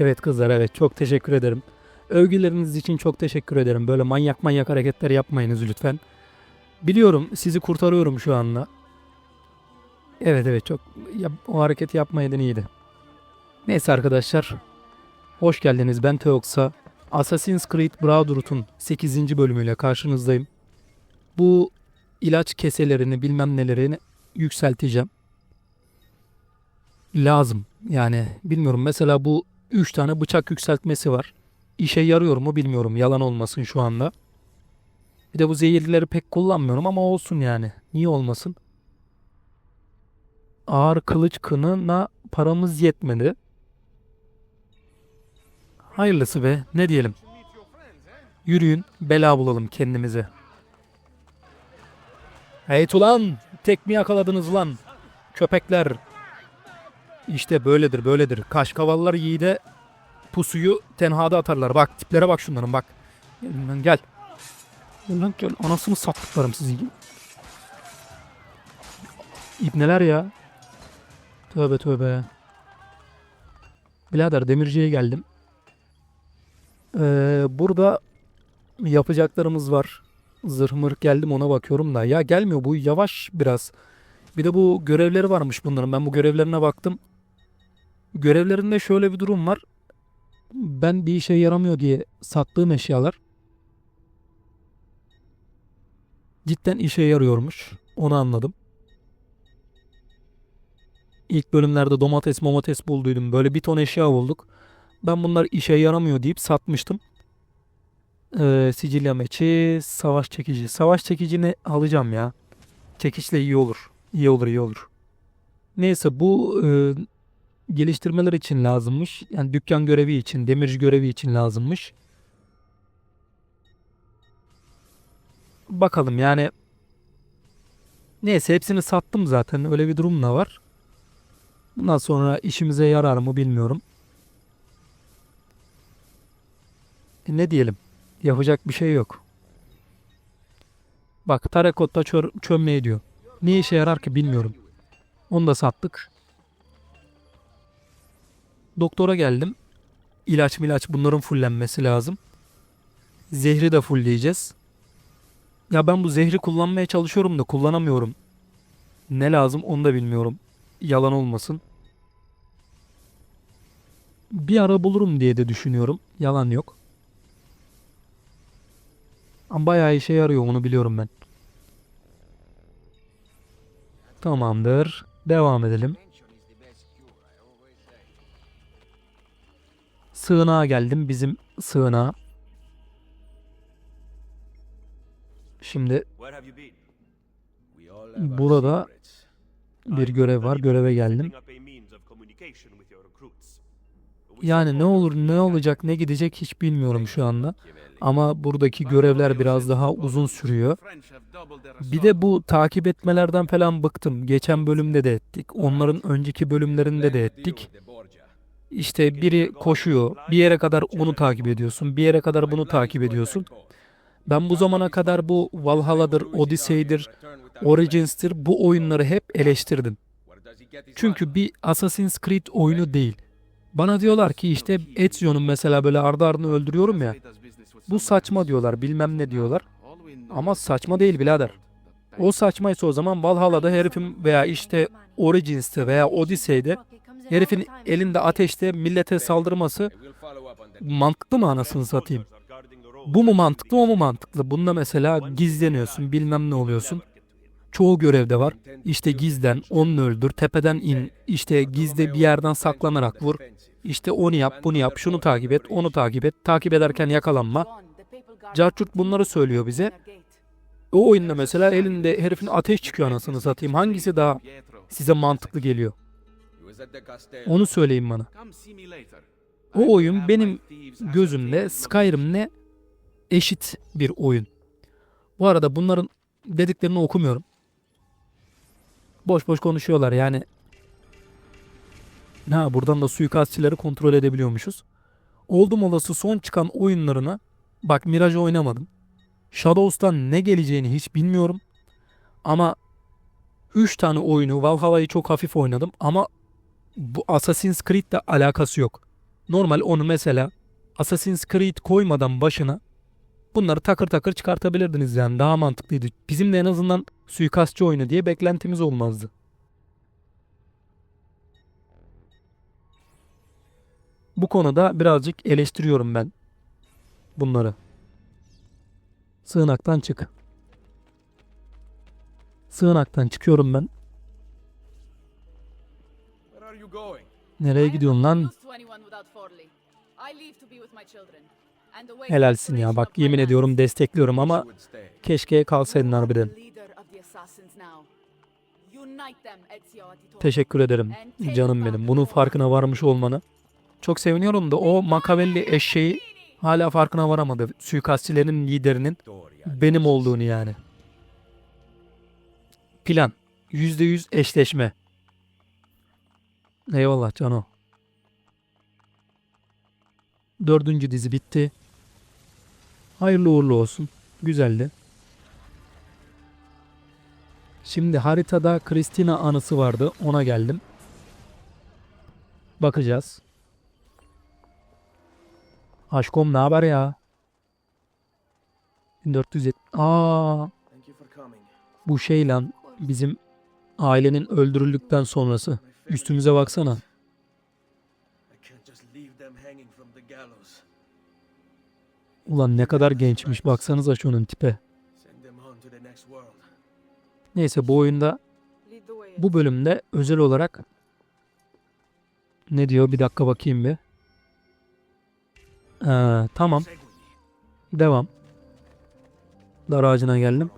Evet kızlar evet çok teşekkür ederim. Övgüleriniz için çok teşekkür ederim. Böyle manyak manyak hareketler yapmayınız lütfen. Biliyorum sizi kurtarıyorum şu anda. Evet evet çok ya, o hareketi yapmayaydın iyiydi. Neyse arkadaşlar. Hoş geldiniz ben Teoxa. Assassin's Creed Brotherhood'un 8. bölümüyle karşınızdayım. Bu ilaç keselerini bilmem nelerini yükselteceğim. Lazım. Yani bilmiyorum mesela bu 3 tane bıçak yükseltmesi var. İşe yarıyor mu bilmiyorum yalan olmasın şu anda. Bir de bu zehirlileri pek kullanmıyorum ama olsun yani. Niye olmasın? Ağır kılıç kınına paramız yetmedi. Hayırlısı be ne diyelim. Yürüyün bela bulalım kendimize. Hey ulan tek mi yakaladınız lan? Köpekler. İşte böyledir böyledir. Kaşkavallar yiğide pusuyu tenhada atarlar. Bak tiplere bak şunların bak. Gel lan gel. Gel lan gel. Anasını sattıklarım sizi. İbneler ya. Tövbe tövbe. Birader demirciye geldim. Ee, burada yapacaklarımız var. Zırh mırh geldim ona bakıyorum da. Ya gelmiyor bu yavaş biraz. Bir de bu görevleri varmış bunların. Ben bu görevlerine baktım. Görevlerinde şöyle bir durum var. Ben bir işe yaramıyor diye sattığım eşyalar cidden işe yarıyormuş. Onu anladım. İlk bölümlerde domates momates bulduydum. Böyle bir ton eşya bulduk. Ben bunlar işe yaramıyor deyip satmıştım. Ee, Sicilya meçi, savaş çekici. Savaş çekicini alacağım ya. Çekiçle iyi olur. İyi olur, iyi olur. Neyse bu e, geliştirmeler için lazımmış. Yani dükkan görevi için, demirci görevi için lazımmış. Bakalım yani. Neyse hepsini sattım zaten. Öyle bir durum da var. Bundan sonra işimize yarar mı bilmiyorum. E ne diyelim? Yapacak bir şey yok. Bak Tarakotta çör, çömleği diyor. Ne işe yarar ki bilmiyorum. Onu da sattık. Doktora geldim. İlaç milaç bunların fullenmesi lazım. Zehri de fullleyeceğiz. Ya ben bu zehri kullanmaya çalışıyorum da kullanamıyorum. Ne lazım onu da bilmiyorum. Yalan olmasın. Bir ara bulurum diye de düşünüyorum. Yalan yok. Ama bayağı işe yarıyor onu biliyorum ben. Tamamdır. Devam edelim. Sığınağa geldim. Bizim sığınağa. Şimdi Burada bir görev var. Göreve geldim. Yani ne olur ne olacak ne gidecek hiç bilmiyorum şu anda. Ama buradaki görevler biraz daha uzun sürüyor. Bir de bu takip etmelerden falan bıktım. Geçen bölümde de ettik. Onların önceki bölümlerinde de ettik. İşte biri koşuyor. Bir yere kadar onu takip ediyorsun. Bir yere kadar bunu takip ediyorsun. Ben bu zamana kadar bu Valhalla'dır, Odyssey'dir, Origins'tir bu oyunları hep eleştirdim. Çünkü bir Assassin's Creed oyunu değil. Bana diyorlar ki işte Ezio'nun mesela böyle ardı ardına öldürüyorum ya. Bu saçma diyorlar, bilmem ne diyorlar. Ama saçma değil birader. O saçmaysa o zaman Valhalla'da herifin veya işte Origins'te veya Odyssey'de herifin elinde ateşte millete saldırması mantıklı mı anasını satayım? Bu mu mantıklı o mu mantıklı? Bunda mesela gizleniyorsun bilmem ne oluyorsun. Çoğu görevde var. İşte gizlen, onu öldür, tepeden in, işte gizde bir yerden saklanarak vur. İşte onu yap, bunu yap, şunu takip et, onu takip et. Takip ederken yakalanma. Carçurt bunları söylüyor bize. O oyunda mesela elinde herifin ateş çıkıyor anasını satayım. Hangisi daha size mantıklı geliyor? Onu söyleyin bana. O oyun benim gözümde Skyrim'le eşit bir oyun. Bu arada bunların dediklerini okumuyorum. Boş boş konuşuyorlar yani. Ha buradan da suikastçileri kontrol edebiliyormuşuz. Oldum olası son çıkan oyunlarına bak Mirage oynamadım. Shadows'tan ne geleceğini hiç bilmiyorum. Ama 3 tane oyunu Valhalla'yı çok hafif oynadım ama bu Assassin's Creed'le alakası yok. Normal onu mesela Assassin's Creed koymadan başına bunları takır takır çıkartabilirdiniz yani daha mantıklıydı. Bizim de en azından suikastçı oyunu diye beklentimiz olmazdı. Bu konuda birazcık eleştiriyorum ben bunları. Sığınaktan çık. Sığınaktan çıkıyorum ben. Nereye gidiyorsun lan? Helalsin ya bak yemin ediyorum destekliyorum ama keşke kalsaydın harbiden. Teşekkür ederim canım benim. Bunun farkına varmış olmanı. Çok seviniyorum da o Makavelli eşeği hala farkına varamadı. Suikastçilerin liderinin benim olduğunu yani. Plan. %100 eşleşme. Eyvallah Cano. Dördüncü dizi bitti. Hayırlı uğurlu olsun. Güzeldi. Şimdi haritada Christina anısı vardı. Ona geldim. Bakacağız. Aşkom ne haber ya? 1470. Aa, bu şey lan bizim ailenin öldürüldükten sonrası. Üstümüze baksana. Ulan ne kadar gençmiş baksanıza şunun tipe. Neyse bu oyunda bu bölümde özel olarak ne diyor bir dakika bakayım bir. Ee, tamam devam. Dar ağacına geldim.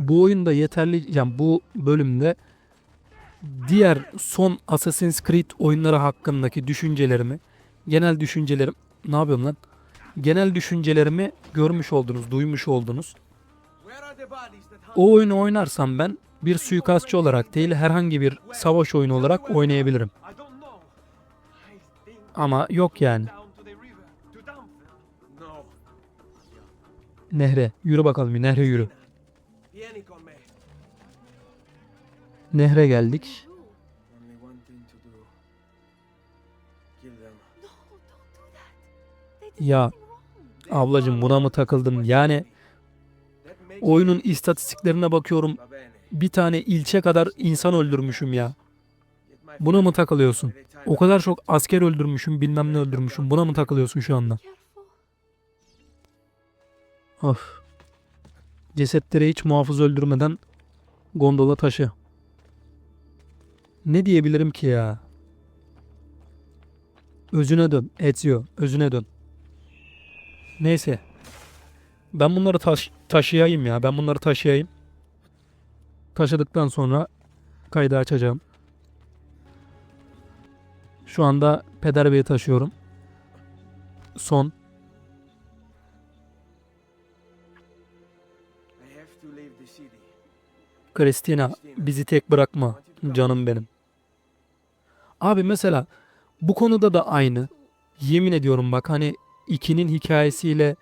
Bu oyunda yeterli yani bu bölümde diğer son Assassin's Creed oyunları hakkındaki düşüncelerimi, genel düşüncelerim ne yapıyorum lan? Genel düşüncelerimi görmüş oldunuz, duymuş oldunuz. O oyunu oynarsam ben bir suikastçı olarak değil herhangi bir savaş oyunu olarak oynayabilirim. Ama yok yani. Nehre. Yürü bakalım bir nehre yürü. Vieni con me. Nehre geldik. Only one thing to do. Kill them. No, don't do that. They did Ya ablacım buna mı takıldın? Yani oyunun istatistiklerine bakıyorum. Bir tane ilçe kadar insan öldürmüşüm ya. Buna mı takılıyorsun? O kadar çok asker öldürmüşüm, bilmem ne öldürmüşüm. Buna mı takılıyorsun şu anda? Of. Cesetleri hiç muhafız öldürmeden gondola taşı. Ne diyebilirim ki ya? Özüne dön Ezio. Özüne dön. Neyse. Ben bunları taş taşıyayım ya. Ben bunları taşıyayım. Taşıdıktan sonra kaydı açacağım. Şu anda Peder Bey'i taşıyorum. Son. Christina bizi tek bırakma canım benim. Abi mesela bu konuda da aynı. Yemin ediyorum bak hani ikinin hikayesiyle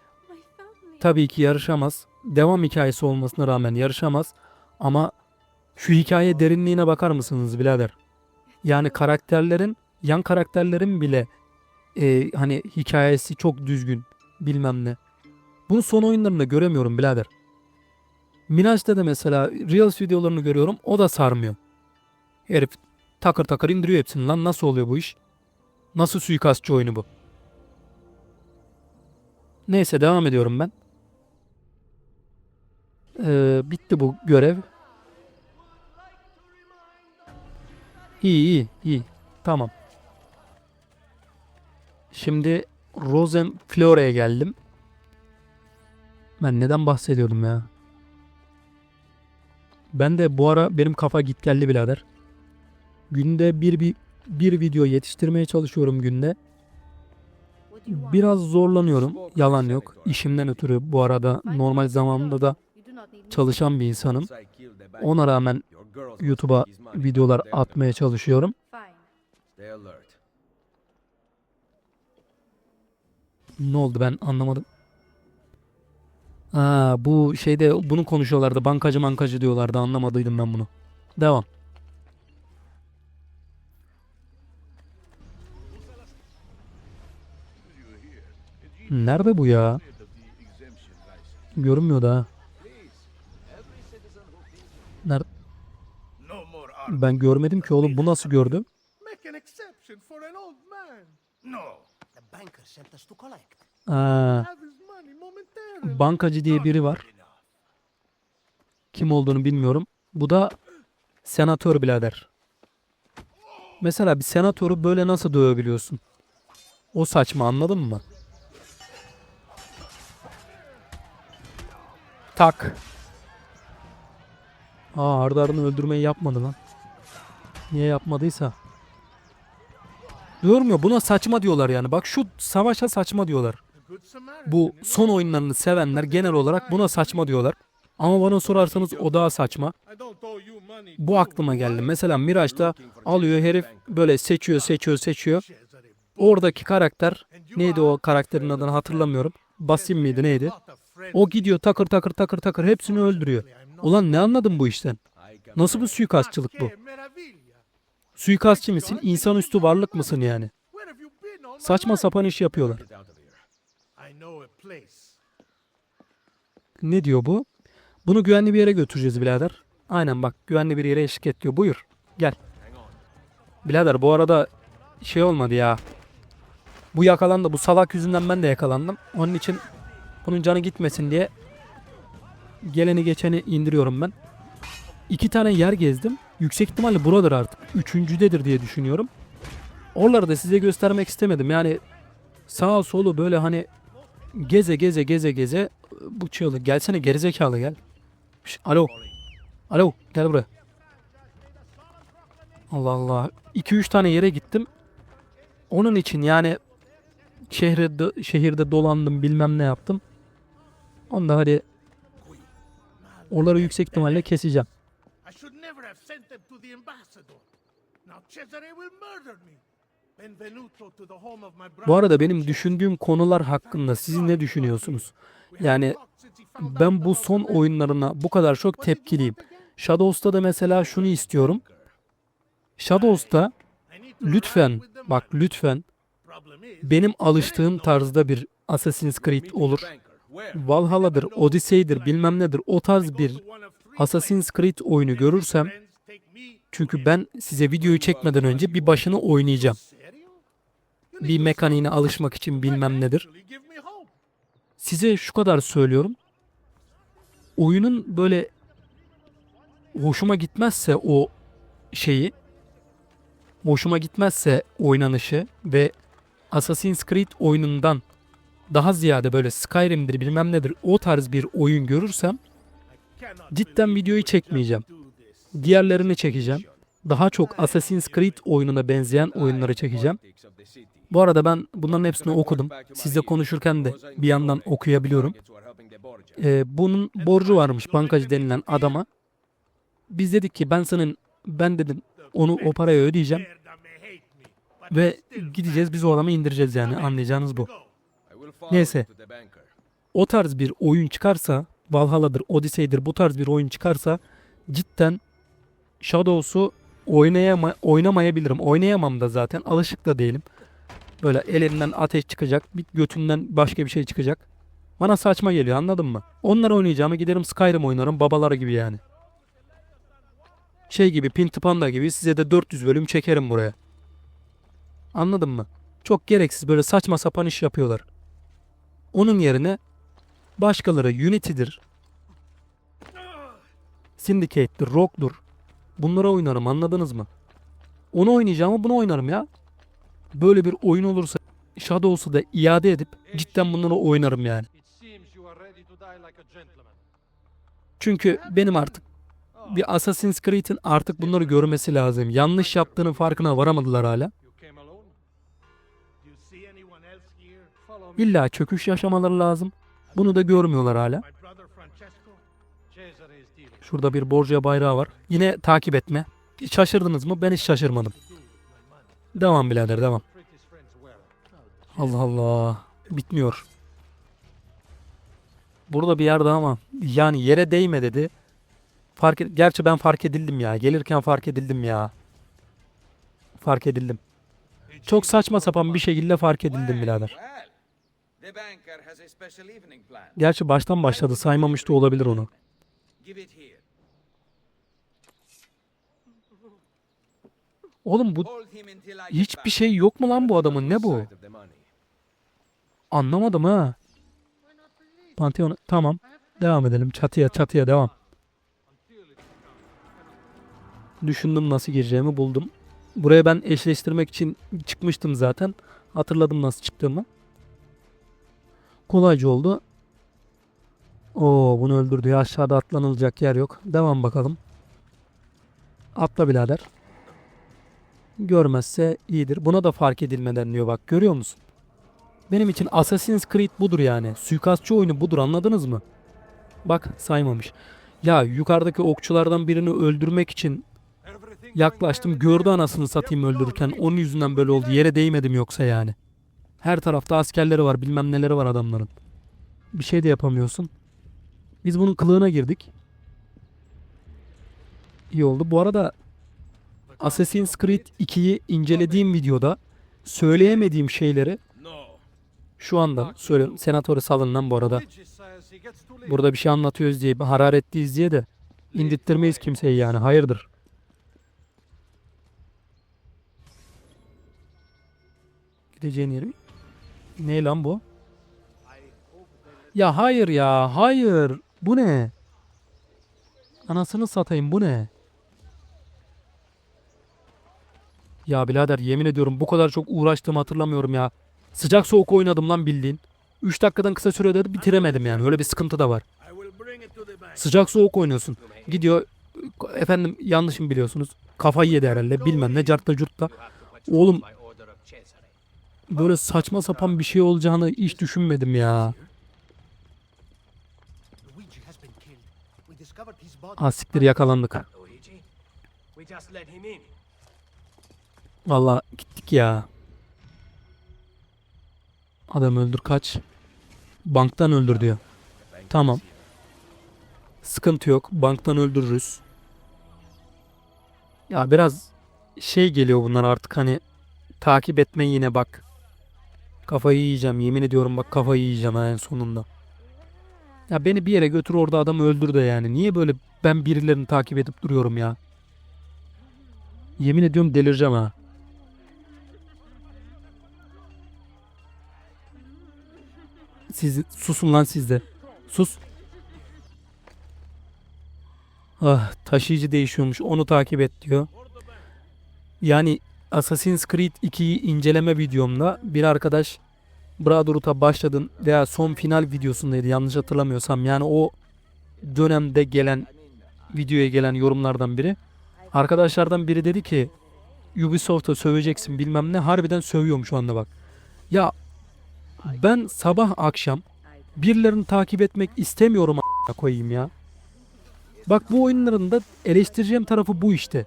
tabii ki yarışamaz. Devam hikayesi olmasına rağmen yarışamaz. Ama şu hikaye derinliğine bakar mısınız birader? Yani karakterlerin, yan karakterlerin bile e, hani hikayesi çok düzgün bilmem ne. Bunu son oyunlarında göremiyorum birader. Minage'da da mesela Reels videolarını görüyorum o da sarmıyor. Herif takır takır indiriyor hepsini lan nasıl oluyor bu iş? Nasıl suikastçı oyunu bu? Neyse devam ediyorum ben. Ee, bitti bu görev. İyi iyi iyi. Tamam. Şimdi Rosenflore'ye geldim. Ben neden bahsediyordum ya? Ben de bu ara benim kafa git geldi birader. Günde bir, bir, bir video yetiştirmeye çalışıyorum günde. Biraz zorlanıyorum. Yalan yok. İşimden ötürü bu arada normal zamanında da çalışan bir insanım. Ona rağmen YouTube'a videolar atmaya çalışıyorum. Ne oldu ben anlamadım. Ha, bu şeyde bunu konuşuyorlardı. Bankacı mankacı diyorlardı. Anlamadıydım ben bunu. Devam. Nerede bu ya? Görünmüyor da. Nerede? Ben görmedim ki oğlum. Bu nasıl gördüm? Make bankacı diye biri var. Kim olduğunu bilmiyorum. Bu da senatör birader. Mesela bir senatörü böyle nasıl dövebiliyorsun? O saçma anladın mı? Tak. Aa ardı ardına öldürmeyi yapmadı lan. Niye yapmadıysa. Diyorum ya buna saçma diyorlar yani. Bak şu savaşa saçma diyorlar. Bu son oyunlarını sevenler genel olarak buna saçma diyorlar. Ama bana sorarsanız o daha saçma. Bu aklıma geldi. Mesela Mirage'da alıyor herif böyle seçiyor seçiyor seçiyor. Oradaki karakter neydi o karakterin adını hatırlamıyorum. Basim miydi neydi? O gidiyor takır takır takır takır hepsini öldürüyor. Ulan ne anladın bu işten? Nasıl bir suikastçılık bu? Suikastçı mısın? İnsanüstü varlık mısın yani? Saçma sapan iş yapıyorlar. Ne diyor bu? Bunu güvenli bir yere götüreceğiz birader. Aynen bak güvenli bir yere eşlik et diyor. Buyur gel. Birader bu arada şey olmadı ya. Bu yakalandı. Bu salak yüzünden ben de yakalandım. Onun için bunun canı gitmesin diye geleni geçeni indiriyorum ben. İki tane yer gezdim. Yüksek ihtimalle buradır artık. Üçüncüdedir diye düşünüyorum. Oraları da size göstermek istemedim. Yani sağa solu böyle hani geze geze geze geze bu çığlık. Gelsene gerizekalı gel. Şş, alo. Alo gel buraya. Allah Allah. 2-3 tane yere gittim. Onun için yani şehirde, şehirde dolandım bilmem ne yaptım. Onda hadi oraları yüksek ihtimalle keseceğim. I should never have sent them to the ambassador. Now Cesare will murder me. Bu arada benim düşündüğüm konular hakkında siz ne düşünüyorsunuz? Yani ben bu son oyunlarına bu kadar çok tepkiliyim. Shadows'ta da mesela şunu istiyorum. Shadows'ta lütfen bak lütfen benim alıştığım tarzda bir Assassin's Creed olur. Valhalla'dır, Odyssey'dir, bilmem nedir o tarz bir Assassin's Creed oyunu görürsem çünkü ben size videoyu çekmeden önce bir başını oynayacağım. Bir mekaniğine alışmak için bilmem nedir. Size şu kadar söylüyorum. Oyunun böyle hoşuma gitmezse o şeyi hoşuma gitmezse oynanışı ve Assassin's Creed oyunundan daha ziyade böyle Skyrim'dir bilmem nedir o tarz bir oyun görürsem cidden videoyu çekmeyeceğim. Diğerlerini çekeceğim. Daha çok Assassin's Creed oyununa benzeyen oyunları çekeceğim. Bu arada ben bunların hepsini okudum. Sizle konuşurken de bir yandan okuyabiliyorum. Ee, bunun borcu varmış bankacı denilen adama. Biz dedik ki ben senin ben dedim onu o parayı ödeyeceğim ve gideceğiz biz o adamı indireceğiz yani anlayacağınız bu. Neyse. O tarz bir oyun çıkarsa Valhalla'dır, Odyssey'dir bu tarz bir oyun çıkarsa cidden Shadows'u oynayama, oynamayabilirim. Oynayamam da zaten. Alışık da değilim. Böyle elinden ateş çıkacak. Bir götünden başka bir şey çıkacak. Bana saçma geliyor anladın mı? Onları oynayacağımı giderim Skyrim oynarım babaları gibi yani. Şey gibi Pinti Panda gibi size de 400 bölüm çekerim buraya. Anladın mı? Çok gereksiz böyle saçma sapan iş yapıyorlar. Onun yerine başkaları Unity'dir, Syndicate'dir, Rogue'dur. Bunlara oynarım anladınız mı? Onu oynayacağımı bunu oynarım ya. Böyle bir oyun olursa Shadows'u da iade edip cidden bunları oynarım yani. Çünkü benim artık bir Assassin's Creed'in artık bunları görmesi lazım. Yanlış yaptığının farkına varamadılar hala. İlla çöküş yaşamaları lazım. Bunu da görmüyorlar hala. Şurada bir Borgia bayrağı var. Yine takip etme. Hiç Şaşırdınız mı? Ben hiç şaşırmadım. Devam birader devam. Allah Allah. Bitmiyor. Burada bir yerde ama yani yere değme dedi. Fark et- Gerçi ben fark edildim ya. Gelirken fark edildim ya. Fark edildim. Çok saçma sapan bir şekilde fark edildim birader. Gerçi baştan başladı saymamış da olabilir onu. Oğlum bu hiçbir şey yok mu lan bu adamın ne bu? Anlamadım ha. Pantheon tamam. Devam edelim çatıya çatıya devam. Düşündüm nasıl gireceğimi buldum. Buraya ben eşleştirmek için çıkmıştım zaten. Hatırladım nasıl çıktığımı. Kolayca oldu. Oo bunu öldürdü ya aşağıda atlanılacak yer yok. Devam bakalım. Atla birader. Görmezse iyidir. Buna da fark edilmeden diyor bak görüyor musun? Benim için Assassin's Creed budur yani. Suikastçı oyunu budur anladınız mı? Bak saymamış. Ya yukarıdaki okçulardan birini öldürmek için yaklaştım. Gördü anasını satayım öldürürken. Onun yüzünden böyle oldu. Yere değmedim yoksa yani. Her tarafta askerleri var bilmem neleri var adamların. Bir şey de yapamıyorsun. Biz bunun kılığına girdik. İyi oldu. Bu arada Assassin's Creed 2'yi incelediğim videoda söyleyemediğim şeyleri şu anda söylüyorum. Senatörü salın lan bu arada. Burada bir şey anlatıyoruz diye, hararetliyiz diye de indirttirmeyiz kimseyi yani. Hayırdır? Gideceğin yeri ne lan bu? Ya hayır ya, hayır. Bu ne? Anasını satayım bu ne? Ya birader yemin ediyorum bu kadar çok uğraştığımı hatırlamıyorum ya. Sıcak soğuk oynadım lan bildiğin. 3 dakikadan kısa sürede de bitiremedim yani. Öyle bir sıkıntı da var. Sıcak soğuk oynuyorsun. Gidiyor efendim yanlış mı biliyorsunuz? Kafayı yedi herhalde bilmem ne cartta curtta. Oğlum böyle saçma sapan bir şey olacağını hiç düşünmedim ya. Luigi has Valla gittik ya. Adam öldür kaç. Banktan öldür diyor. Tamam. Sıkıntı yok. Banktan öldürürüz. Ya biraz şey geliyor bunlar artık hani takip etme yine bak. Kafayı yiyeceğim. Yemin ediyorum bak kafayı yiyeceğim en sonunda. Ya beni bir yere götür orada adamı öldür de yani. Niye böyle ben birilerini takip edip duruyorum ya? Yemin ediyorum delireceğim ha. Siz susun lan siz de. Sus. Ah taşıyıcı değişiyormuş. Onu takip et diyor. Yani Assassin's Creed 2'yi inceleme videomda bir arkadaş Brotherhood'a başladın veya son final videosundaydı yanlış hatırlamıyorsam. Yani o dönemde gelen videoya gelen yorumlardan biri. Arkadaşlardan biri dedi ki Ubisoft'a söveceksin bilmem ne. Harbiden sövüyorum şu anda bak. Ya ben sabah akşam birilerini takip etmek istemiyorum a**a koyayım ya. Bak bu oyunların da eleştireceğim tarafı bu işte.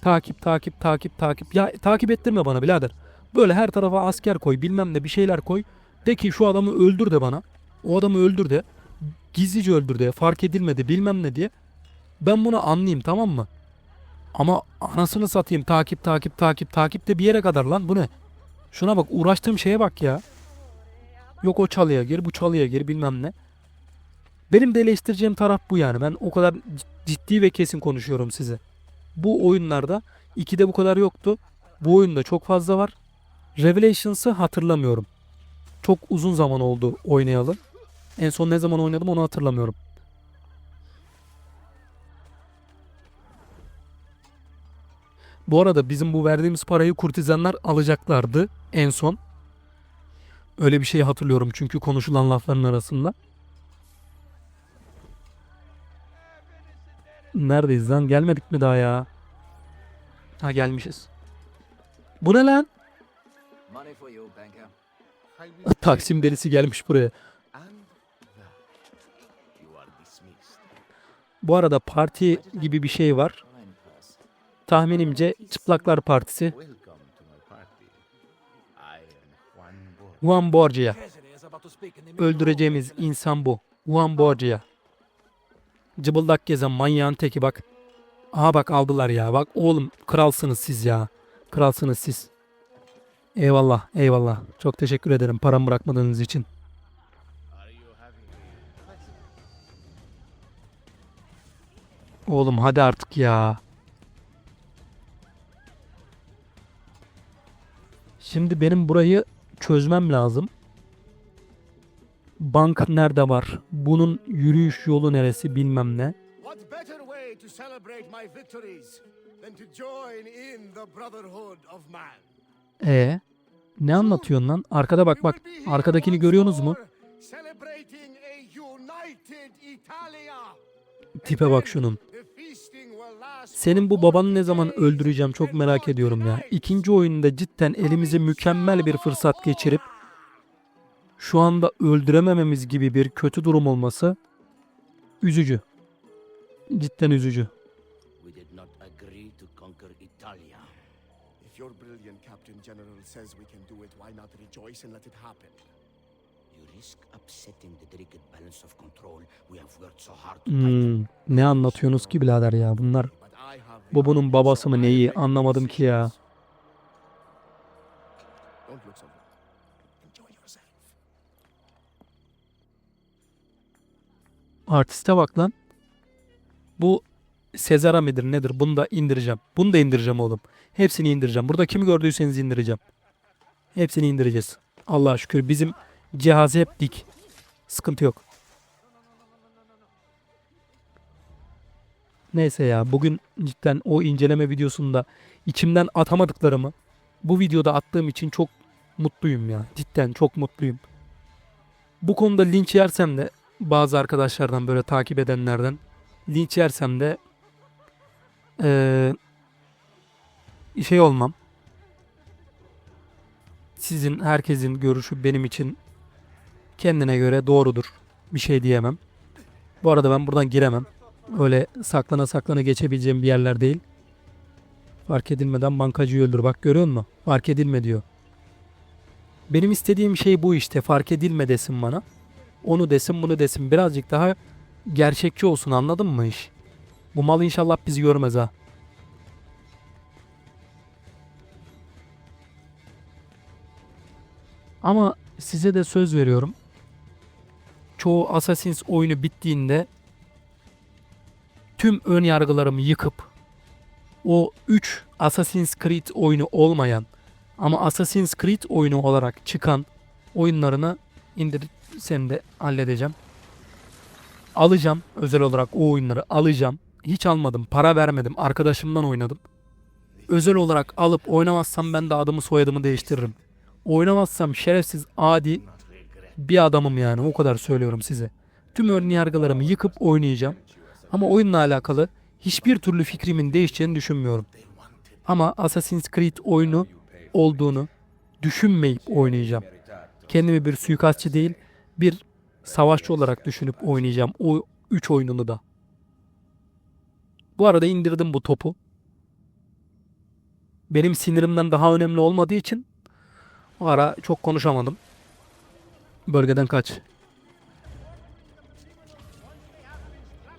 Takip takip takip takip. Ya takip ettirme bana birader. Böyle her tarafa asker koy bilmem ne bir şeyler koy. De ki şu adamı öldür de bana. O adamı öldür de. Gizlice öldür de. Fark edilmedi bilmem ne diye. Ben bunu anlayayım tamam mı? Ama anasını satayım takip takip takip takip de bir yere kadar lan bu ne? Şuna bak uğraştığım şeye bak ya. Yok o çalıya gir bu çalıya gir bilmem ne. Benim de eleştireceğim taraf bu yani. Ben o kadar ciddi ve kesin konuşuyorum size. Bu oyunlarda 2'de bu kadar yoktu. Bu oyunda çok fazla var. Revelations'ı hatırlamıyorum. Çok uzun zaman oldu oynayalı. En son ne zaman oynadım onu hatırlamıyorum. Bu arada bizim bu verdiğimiz parayı kurtizanlar alacaklardı en son. Öyle bir şey hatırlıyorum çünkü konuşulan lafların arasında. Neredeyiz lan? Gelmedik mi daha ya? Ha gelmişiz. Bu ne lan? Taksim delisi gelmiş buraya. Bu arada parti gibi bir şey var. Tahminimce Çıplaklar Partisi. Meeting room. Öldüreceğimiz insan bu. Juan Borgia. Cıbıldak gezen manyağın teki bak. Aha bak aldılar ya. Bak oğlum kralsınız siz ya. Kralsınız siz. Eyvallah eyvallah. Çok teşekkür ederim paramı bırakmadığınız için. Oğlum hadi artık ya. Şimdi benim burayı çözmem lazım. Bank nerede var? Bunun yürüyüş yolu neresi bilmem ne. E ne anlatıyorsun lan? Arkada bak bak. Arkadakini görüyorsunuz mu? Tipe bak şunun. The feasting will last Senin bu babanı ne 40 zaman öldüreceğim çok merak 40 ediyorum ya. İkinci oyunda cidden elimize mükemmel bir fırsat geçirip şu anda öldüremememiz gibi bir kötü durum olması üzücü. Cidden üzücü. We did not agree to conquer Italia. If your brilliant Captain General says we can do it, why not rejoice and let it happen? You risk upsetting the delicate balance of control we have worked so hard to tighten. Hmm, ne anlatıyorsunuz ki birader ya bunlar. Bu bunun babası mı neyi anlamadım ki ya. Artiste bak lan. Bu Sezara mıdır nedir? Bunu da indireceğim. Bunu da indireceğim oğlum. Hepsini indireceğim. Burada kimi gördüyseniz indireceğim. Hepsini indireceğiz. Allah'a şükür bizim cihazı hep dik. Sıkıntı yok. Neyse ya bugün cidden o inceleme videosunda içimden atamadıklarımı bu videoda attığım için çok mutluyum ya. Cidden çok mutluyum. Bu konuda linç yersem de bazı arkadaşlardan böyle takip edenlerden linç yersem de eee, şey olmam. Sizin herkesin görüşü benim için kendine göre doğrudur. Bir şey diyemem. Bu arada ben buradan giremem. Öyle saklana saklana geçebileceğim bir yerler değil. Fark edilmeden bankacıyı öldür. Bak görüyor musun? Fark edilme diyor. Benim istediğim şey bu işte. Fark edilme desin bana. Onu desin bunu desin. Birazcık daha gerçekçi olsun anladın mı iş? Bu mal inşallah bizi görmez ha. Ama size de söz veriyorum. Çoğu Assassin's oyunu bittiğinde tüm ön yargılarımı yıkıp o 3 Assassin's Creed oyunu olmayan ama Assassin's Creed oyunu olarak çıkan oyunlarını indirip seni de halledeceğim. Alacağım özel olarak o oyunları alacağım. Hiç almadım, para vermedim. Arkadaşımdan oynadım. Özel olarak alıp oynamazsam ben de adımı soyadımı değiştiririm. Oynamazsam şerefsiz adi bir adamım yani o kadar söylüyorum size. Tüm ön yargılarımı yıkıp oynayacağım. Ama oyunla alakalı hiçbir türlü fikrimin değişeceğini düşünmüyorum. Ama Assassin's Creed oyunu olduğunu düşünmeyip oynayacağım. Kendimi bir suikastçı değil, bir savaşçı olarak düşünüp oynayacağım o 3 oyununu da. Bu arada indirdim bu topu. Benim sinirimden daha önemli olmadığı için o ara çok konuşamadım. Bölgeden kaç.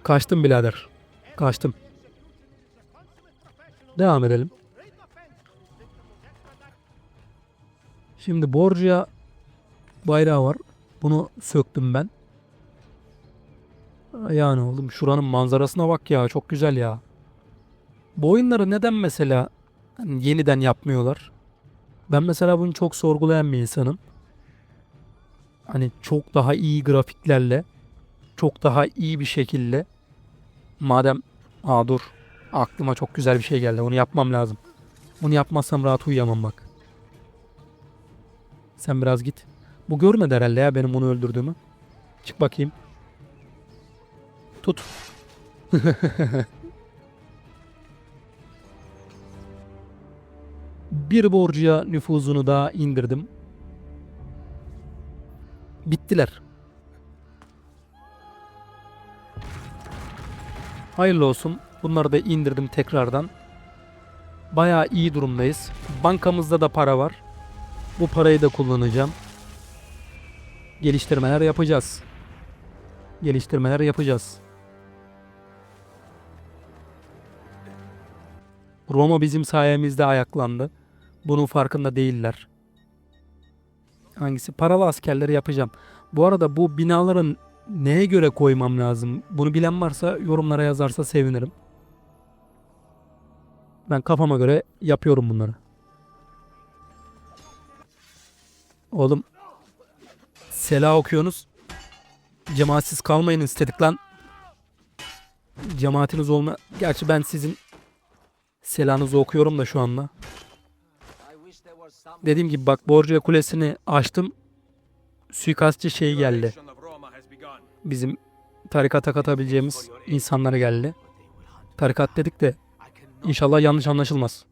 Kaçtım birader. Kaçtım. Devam edelim. Şimdi Borgia bayrağı var. Bunu söktüm ben. Yani oğlum şuranın manzarasına bak ya. Çok güzel ya. Bu oyunları neden mesela yeniden yapmıyorlar? Ben mesela bunu çok sorgulayan bir insanım. Hani çok daha iyi grafiklerle, çok daha iyi bir şekilde madem aa dur aklıma çok güzel bir şey geldi. Onu yapmam lazım. Bunu yapmazsam rahat uyuyamam bak. Sen biraz git. Bu görmedi herhalde ya benim onu öldürdüğümü. Çık bakayım. Tut. bir borcuya nüfuzunu daha indirdim. Bittiler. Hayırlı olsun. Bunları da indirdim tekrardan. Bayağı iyi durumdayız. Bankamızda da para var. Bu parayı da kullanacağım. Geliştirmeler yapacağız. geliştirmeler yapacağız. Roma bizim sayemizde ayaklandı. Bunun farkında değiller. Hangisi? Paralı askerleri yapacağım. Bu arada bu binaların neye göre koymam lazım? Bunu bilen varsa yorumlara yazarsa sevinirim. Ben kafama göre yapıyorum bunları. Oğlum Sela okuyorsunuz. Cemaatsiz kalmayın istedik lan. Cemaatiniz olma. Gerçi ben sizin selanızı okuyorum da şu anda. Dediğim gibi bak Borgia Kulesi'ni açtım. Suikastçı şey geldi. Bizim tarikata katabileceğimiz insanlar geldi. Tarikat dedik de inşallah yanlış anlaşılmaz.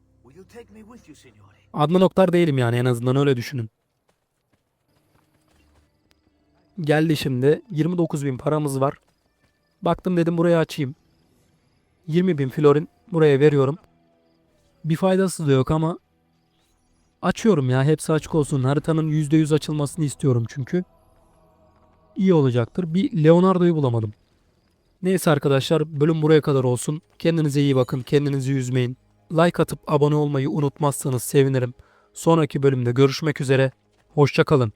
Adnan Oktar değilim yani en azından öyle düşünün. Geldi şimdi. 29 bin paramız var. Baktım dedim buraya açayım. 20 bin florin buraya veriyorum. Bir faydası da yok ama açıyorum ya. Hepsi açık olsun. Haritanın %100 açılmasını istiyorum çünkü. İyi olacaktır. Bir Leonardo'yu bulamadım. Neyse arkadaşlar bölüm buraya kadar olsun. Kendinize iyi bakın. Kendinizi üzmeyin. Like atıp abone olmayı unutmazsanız sevinirim. Sonraki bölümde görüşmek üzere. Hoşçakalın.